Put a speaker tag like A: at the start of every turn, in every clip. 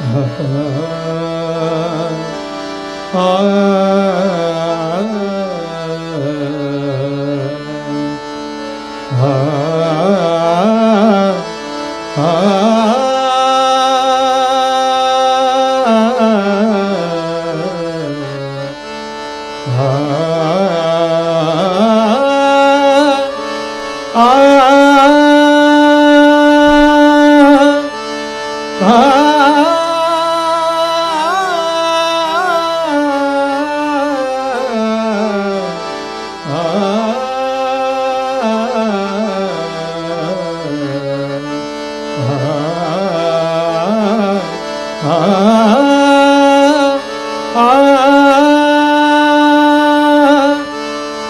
A: Ah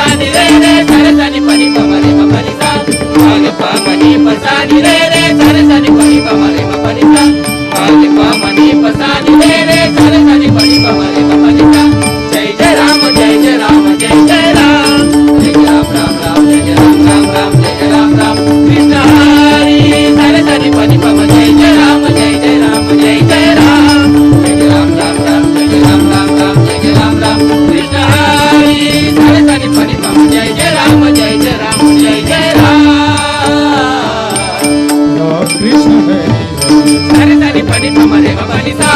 A: పసాని రే రే సరసని పని పమరి పమరి సా ఆగ పమని పసాని రే రే సరసని పని పమరి పమరి సా ఆగ పమని పసాని రే రే సరసని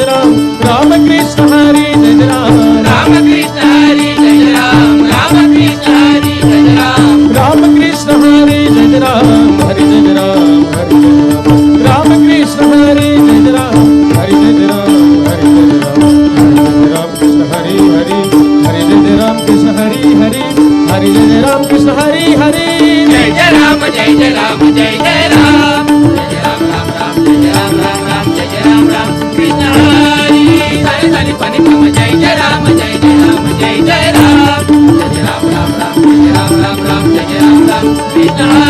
A: జయ రామ రామకృష్ణ హరి జయ రామ రామకృష్ణ హరి జయ రామ రామకృష్ణ హరి జయ రామ రామకృష్ణ హరి జయ రామ హరి జయ రామ హరి జయ రామ రామకృష్ణ హరి జయ రామ హరి జయ రామ
B: హరి
A: జయ రామ రామకృష్ణ హరి హరి హరి జయ రామ కృష్ణ హరి హరి హరి జయ రామ కృష్ణ హరి హరి. జయ జయ రామ జయ జయ రామ జయ జయ రామ జయ రామ రామ రామ జయ రామ రామ జయ రామ రామ. Nah.